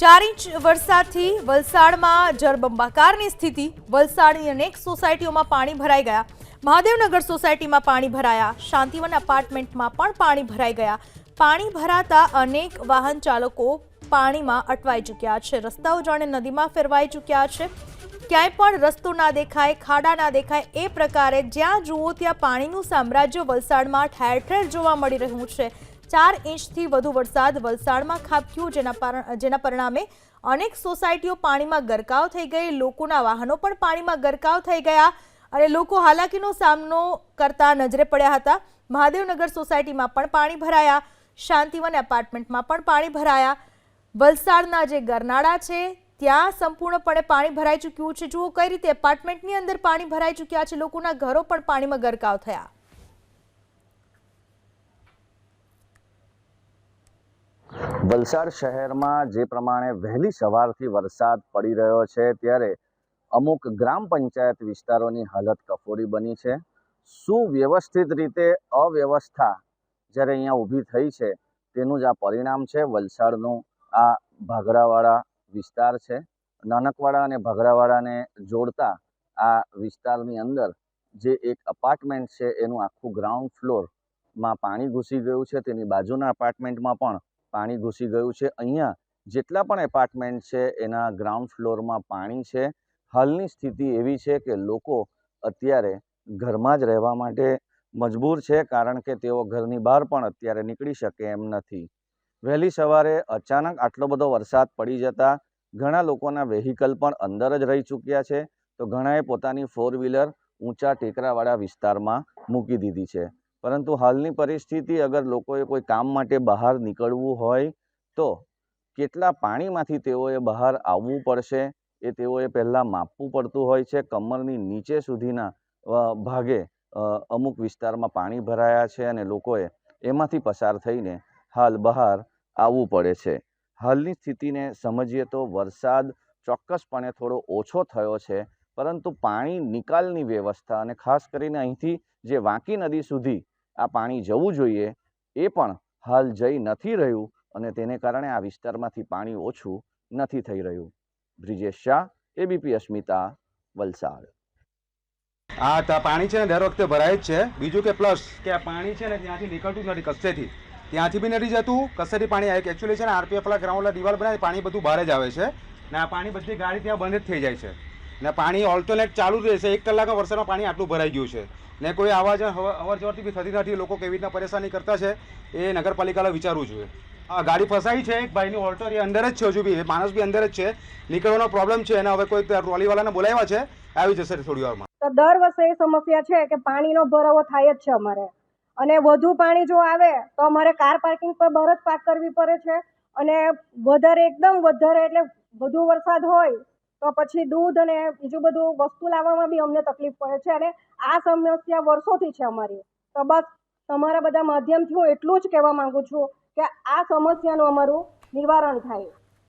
ચાર ઇંચ વરસાદથી વલસાડમાં જળબંબાકારની સ્થિતિ. વલસાડની અનેક સોસાયટીઓમાં પાણી ભરાઈ ગયા. મહાદેવનગર સોસાયટીમાં પાણી ભરાયા. શાંતિવન એપાર્ટમેન્ટમાં પણ પાણી ભરાઈ ગયા. પાણી ભરાતા અનેક વાહન ચાલકો પાણીમાં અટવાઈ ચૂક્યા છે. રસ્તાઓ જાણે નદીમાં ફેરવાઈ ચૂક્યા છે. ક્યાંય પણ રસ્તો ના દેખાય, ખાડા ના દેખાય, એ પ્રકારે જ્યાં જુઓ ત્યાં પાણીનું સામ્રાજ્ય વલસાડમાં ઠેર ઠેર જોવા મળી રહ્યું છે. ચાર ઇંચથી વધુ વરસાદ વલસાડમાં ખાબક્યો, જેના જેના પરિણામે અનેક સોસાયટીઓ પાણીમાં ગરકાવ થઈ ગઈ, લોકોના વાહનો પણ પાણીમાં ગરકાવ થઈ ગયા અને લોકો હાલાકીનો સામનો કરતા નજરે પડ્યા હતા. મહાદેવનગર સોસાયટીમાં પણ પાણી ભરાયા, શાંતિવન એપાર્ટમેન્ટમાં પણ પાણી ભરાયા. વલસાડના જે ગરનાળા છે, ત્યાં સંપૂર્ણપણે પાણી ભરાઈ ચૂક્યું છે. જુઓ કઈ રીતે એપાર્ટમેન્ટની અંદર પાણી ભરાઈ ચૂક્યા છે, લોકોના ઘરો પણ પાણીમાં ગરકાવ થયા. વલસાડ શહેરમાં જે પ્રમાણે વહેલી સવારથી વરસાદ પડી રહ્યો છે, ત્યારે અમુક ગ્રામ પંચાયત વિસ્તારોની હાલત કફોડી બની છે. સુવ્યવસ્થિત રીતે અવ્યવસ્થા જ્યારે અહીંયા ઊભી થઈ છે, તેનું જ આ પરિણામ છે. વલસાડનું આ ભાગડાવાળા વિસ્તાર છે. નાનકવાડા અને ભાગરાવાડાને જોડતા આ વિસ્તારની અંદર જે એક અપાર્ટમેન્ટ છે, એનું આખું ગ્રાઉન્ડ ફ્લોરમાં પાણી ઘૂસી ગયું છે. તેની બાજુના અપાર્ટમેન્ટમાં પણ પાણી ઘૂસી ગયું છે. અહીંયા જેટલા પણ એપાર્ટમેન્ટ છે, એના ગ્રાઉન્ડ ફ્લોરમાં પાણી છે. હાલની સ્થિતિ એવી છે કે લોકો અત્યારે ઘરમાં જ રહેવા માટે મજબૂર છે, કારણ કે તેઓ ઘરની બહાર પણ અત્યારે નીકળી શકે એમ નથી. વહેલી સવારે અચાનક આટલો બધો વરસાદ પડી જતા ઘણા લોકોના વેહિકલ પણ અંદર જ રહી ચૂક્યા છે. તો ઘણાએ પોતાની ફોર વ્હીલર ઊંચા ટેકરાવાળા વિસ્તારમાં મૂકી દીધી છે. પરંતુ હાલની પરિસ્થિતિ અગર લોકોએ કોઈ કામ માટે બહાર નીકળવું હોય તો કેટલા પાણીમાંથી તેઓએ બહાર આવવું પડશે એ તેઓએ પહેલાં માપવું પડતું હોય છે. કમરની નીચે સુધીના ભાગે અમુક વિસ્તારમાં પાણી ભરાયા છે અને લોકોએ એમાંથી પસાર થઈને હાલ બહાર આવવું પડે છે. હાલની સ્થિતિને સમજીએ તો વરસાદ ચોક્કસપણે થોડો ઓછો થયો છે, પરંતુ પાણી નિકાલની વ્યવસ્થા અને ખાસ કરીને અહીંથી જે વાંકી નદી સુધી આ પાણી જવું જોઈએ એ પણ હાલ જઈ નથી રહ્યું અને તેને કારણે આ વિસ્તારમાંથી પાણી ઓછું નથી થઈ રહ્યું. બ્રિજેશ શાહ એબીપી અસ્મિતા, વલસાડ. આ પાણી છે ને દર વખતે ભરાય જ છે. બીજું કે પ્લસ કે આ પાણી છે ને ત્યાંથી નીકળતું જ નથી કસેથી ત્યાંથી બી નથી જતું. કસેથી પાણી આવે. એકચ્યુઅલી છે ને આરપીએફ વાળા ગ્રાઉન્ડના દિવાલ બનાવી પાણી બધું બહાર જ આવે છે. ને આ પાણી બધી ગાડી ત્યાં બંધ જ થઈ જાય છે. ને પાણી ઓલ્ટરનેટ ચાલુ જ રહેશે. એક કલાકમાં વરસાદમાં પાણી આટલું ભરાઈ ગયું છે. ને કોઈ આવા જ અવર જવરથી બી થતી નથી. લોકો કેવી રીતના પરેશાની કરતા છે એ નગરપાલિકાને વિચારવું જોઈએ. આ ગાડી ફસાઈ છે એક ભાઈની ઓલ્ટર એ અંદર જ છે હજુ બી. માણસ બી અંદર જ છે. નીકળવાનો પ્રોબ્લેમ છે. અને હવે કોઈ ટ્રોલીવાળાને બોલાવ્યા છે. આવી જશે થોડી વારમાં. તો દર વર્ષે એ સમસ્યા છે કે પાણીનો ભરાવો થાય જ છે અમારે. અને વધુ પાણી જો આવે, તો અમારે કાર પાર્કિંગ પર બહાર જ પાર્ક કરવી પડે છે. અને વધારે, એકદમ વધારે, એટલે વધુ વરસાદ હોય તો પછી દૂધ અને બીજું બધું વસ્તુ લાવવામાં બી અમને તકલીફ પડે છે અને આ સમસ્યા વર્ષોથી છે અમારી. તો બસ તમારા બધા માધ્યમથી હું એટલું જ કહેવા માંગુ છું કે આ સમસ્યાનું અમારું નિવારણ થાય.